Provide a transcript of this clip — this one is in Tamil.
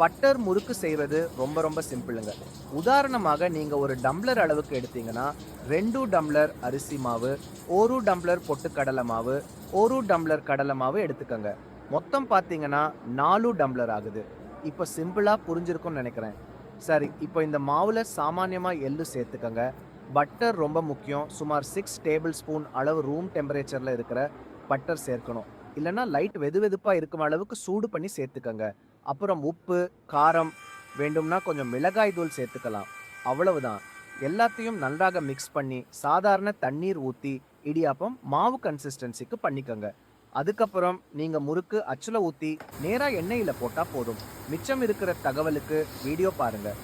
பட்டர் முறுக்கு செய்வது ரொம்ப ரொம்ப சிம்பிளுங்க. உதாரணமாக நீங்கள் ஒரு டம்ளர் அளவுக்கு எடுத்தீங்கன்னா ரெண்டு டம்ளர் அரிசி மாவு ஒரு டம்ளர் பொட்டுக்கடலை மாவு ஒரு டம்ளர் கடலை மாவு எடுத்துக்கோங்க. மொத்தம் பார்த்தீங்கன்னா நாலு டம்ளர் ஆகுது. இப்போ சிம்பிளாக புரிஞ்சிருக்கும்னு நினைக்கிறேன். சரி இப்போ இந்த மாவில் சாமானியமாக எள்ளு சேர்த்துக்கோங்க. பட்டர் ரொம்ப முக்கியம். சுமார் சிக்ஸ் டேபிள் ஸ்பூன் அளவு ரூம் டெம்பரேச்சரில் இருக்கிற பட்டர் சேர்க்கணும். இல்லைன்னா லைட் வெது வெதுப்பாக இருக்கும் அளவுக்கு சூடு பண்ணி சேர்த்துக்கங்க. அப்புறம் உப்பு காரம் வேண்டும்னா கொஞ்சம் மிளகாய் தூள் சேர்த்துக்கலாம். அவ்வளவுதான். எல்லாத்தையும் நன்றாக மிக்ஸ் பண்ணி சாதாரண தண்ணீர் ஊற்றி இடியாப்பம் மாவு கன்சிஸ்டன்சிக்கு பண்ணிக்கோங்க. அதுக்கப்புறம் நீங்கள் முறுக்கு அச்சில் ஊற்றி நேராக எண்ணெயில் போட்டால் போதும். மிச்சம் இருக்கிற தகவலுக்கு வீடியோ பாருங்கள்